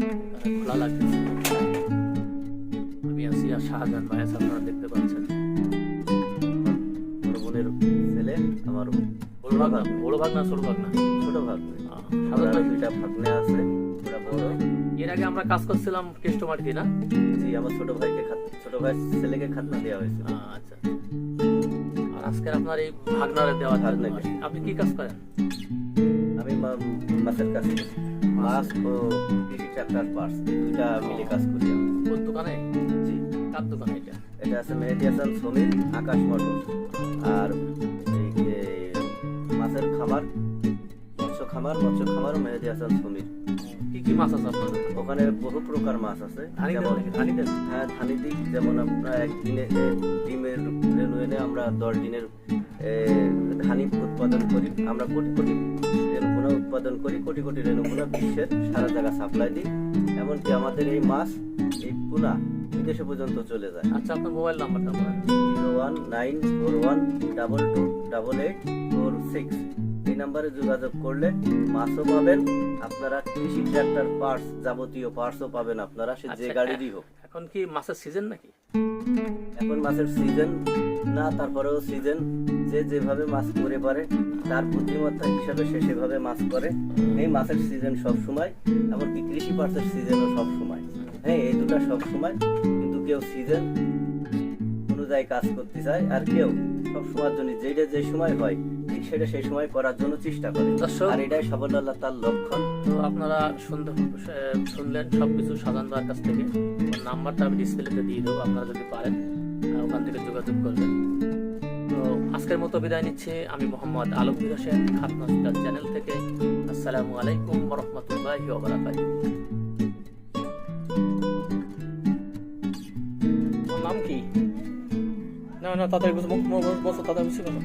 খোলা লাগতেছে আমি আছি আর শাহজাহান ভাই আছে আপনারা দেখতে পাচ্ছেন। বড় বোনের ছেলে আমার বড় ভাগ না বড় ভাগ না ছোট ভাগ না ছোট ভাগ আহ, সাধারণত দুইটা ভাগ্নে আছে ওরা বড়। এর আগে আমরা কাজ করছিলাম কেষ্টমাটিতে না? জি আমার ছোট ভাইকে খাত- ছোট ভাই ছেলেকে খাতনা দেওয়া হয়েছে আচ্ছা। আর আজকের আপনার এই ভাগনারে দেওয়া ভাগনাকে। আপনি কি কাজ করেন? আমি মাছের কাজ করি। মাছ ও কৃষি ট্রাক্টর পার্টস দুইটা মিলে কাজ করি আমি। কোন দোকানে? জি। কার দোকানে এটা? এটা আছে মেহেদি হাসান সমীর আকাশ মটর আর এই যে মাছের খামার মৎস্য খামার মৎস্য খামার মেহেদি হাসান সমীর কি কি মাছ আছে আপনার ওখানে? বহু প্রকার মাছ আছে। যেমন হ্যাঁ ধানি দিক যেমন আমরা একদিনে ডিমের এনে আমরা দশ দিনের ধানি উৎপাদন করি। আমরা কোটি কোটি রেণুগুনা উৎপাদন করি কোটি কোটি রেণুগুনা বিশ্বের সারা জায়গা সাপ্লাই দিই এমনকি আমাদের এই মাছ এই পুনা বিদেশে পর্যন্ত চলে যায়। আচ্ছা আপনার মোবাইল নাম্বারটা বলেন। Zero one nine four one double two double eight four six. এই নাম্বারে যোগাযোগ করলে মাছও পাবেন আপনারা কৃষি ট্রাক্টর পার্টস যাবতীয় পার্টসও পাবেন আপনারা সে যে আচ্ছা, গাড়িরই হোক। এখন কি মাছের সিজন নাকি? এখন মাছের সিজন না তারপরেও সিজন যে যেভাবে মাছ করে পারে তার বুদ্ধিমত্তা হিসাবে সে সেভাবে মাছ করে এই মাছের সিজন সব সময় এমনকি কৃষি পার্টসের সিজনও সব সময়। হ্যাঁ এই দুটো সব সময় কিন্তু কেউ সিজন অনুযায়ী কাজ করতে চায় আর কেউ সব সময়ের জন্য যেটা যে সময় হয় ঠিক সেটা সেই সময় করার জন্য চেষ্টা করে। দর্শক আর এটাই সাফল্য তার লক্ষণ। তো আপনারা সুন্দর শুনলেন সবকিছু সাজান দেওয়ার কাছ থেকে। নাম্বারটা আমি ডিসপ্লেতে দিয়ে দেবো আপনারা যদি পারেন ওখান থেকে যোগাযোগ করবেন। আজকের মতো বিদায় নিচ্ছে। আমি মোহাম্মদ আলমগীর হোসেন খাতনাস্তার চ্যানেল থেকে। আসসালামু আলাইকুম রহমতুল্লাহি ওবরাকাতুহু। নাম কি? না না, তাড়াতাড়ি বসো মুখ মুখ বসো বসে বলো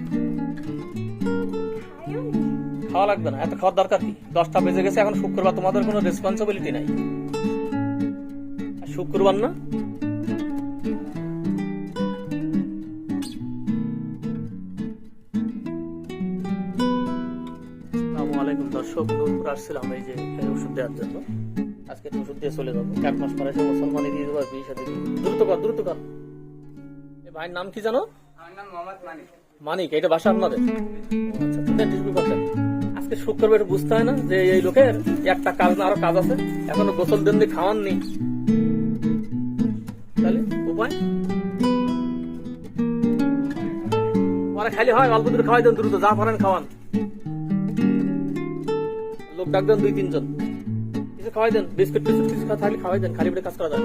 খাওয়া লাগবে না, এত খাওয়ার দরকার কি? দশটা বেজে গেছে, এখন শুক্রবার, তোমাদের কোনো রেসপন্সিবিলিটি নাই। শুক্রবার না? আলাইকুম দর্শক আসছিলাম এই যে ওষুধ দেওয়ার জন্য। আজকে তো ওষুধ দিয়ে চলে যাব। এক মাস পরে এসে মুসলমানি দিয়ে দেবো বিয়ে সাথে দ্রুত কর দ্রুত কর। এ ভাইয়ের নাম কি জানো? মানিক। এটা বাসা আপনাদের? আচ্ছা আজকে শুক্রবার একটু বুঝতে হয় না যে এই লোকের একটা কাজ না আরও কাজ আছে। এখনও গোসল দেন দিয়ে খাওয়াননি। তাহলে উপায়? পরে খালি হয় অল্প দূরে খাওয়াই দেন দ্রুত যা পারেন খাওয়ান। লোক ডাক দেন দুই, তিনজন। কিছু খাওয়াই দেন বিস্কুট টিস্কুট কিছু থাকলে খাওয়াই দেন, খালি পেটে কাজ করা যায়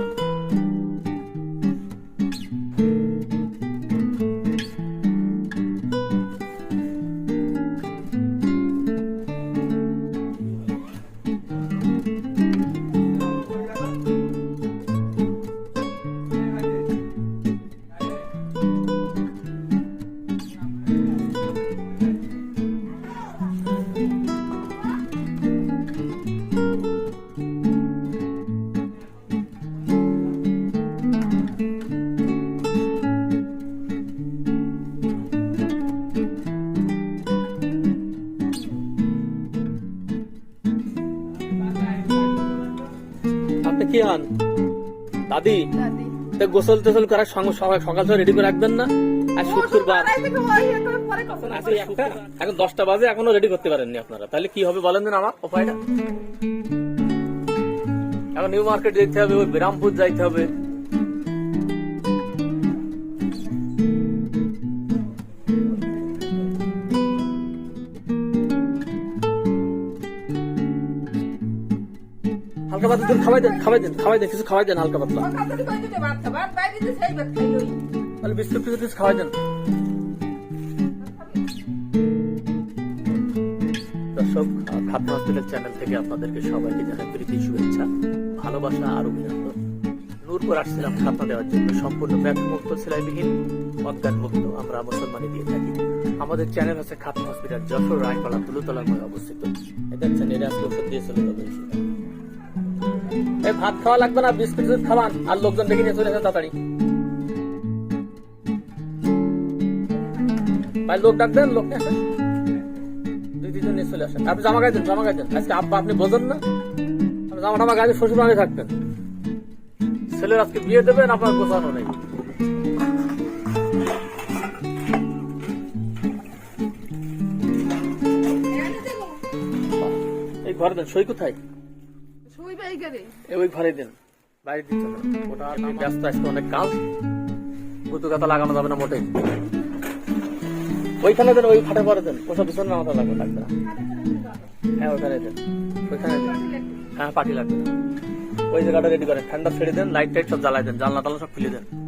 কি হন দাদি। তো গোসল টোসল করার সঙ্গে সকাল সকাল রেডি করে রাখবেন না? আর শুক্রবার ইয়ে একটা এখন দশটা বাজে এখনও রেডি করতে পারেননি আপনারা। তাহলে কি হবে বলেন দিন আমার উপায়টা? এখন নিউ মার্কেট যেতে হবে ওই বিরামপুর যাইতে হবে। হালকা পাতলা, দুধ খাওয়াই দেন খাওয়াই দেন খাওয়াই দেন, কিছু খাওয়াই দেন হালকা পাতলা। তাহলে বিস্কুট কিছু খাওয়াই দেন। দর্শক, খাদ্য হসপিটাল চ্যানেল থেকে আপনাদেরকে সবাইকে জানাই প্রীতি, শুভেচ্ছা, ভালোবাসা, আর অভিনন্দন। নূরপুর আসছিলাম খাতনা দেওয়ার জন্য। সম্পূর্ণ ব্যাগমুক্ত সেলাইবিহীন অজ্ঞান আমরা মুসলমানি দিয়ে থাকি। আমাদের চ্যানেল হচ্ছে খাতনা হসপিটাল, যশোর, রায়পাড়া তুলুতলার মধ্যে অবস্থিত এটা ওষুধ দিয়ে চলে যাবে এই ভাত খাওয়া লাগবে না, বিস্কুট খাওয়ান, আর লোকজন ডেকে নিয়ে চলে আসেন তাড়াতাড়ি। ভাই, লোক লোক দুই নিয়ে চলে আসেন। আপনি জামা জামা আজকে আব্বা আপনি বোঝেন না? আপনি জামা টামা শ্বশুর থাকতেন। ছেলের আজকে বিয়ে দেবেন, আপনার গোছানো নেই। এই দেন, সই কোথায়? না লাগানো যাবে না মোটেই। ওইখানে দেন, ওই ফাটে পরে দেন। ওসব পিছনে নামাতে লাগবে লাগবে না। হ্যাঁ ওইখানে দেন। ওইখানে হ্যাঁ লাগবে। ওই জায়গাটা রেডি করেন। ঠান্ডা ছেড়ে দেন লাইট টাইট সব জ্বালাই দেন। জানলা টালা সব খুলে দেন।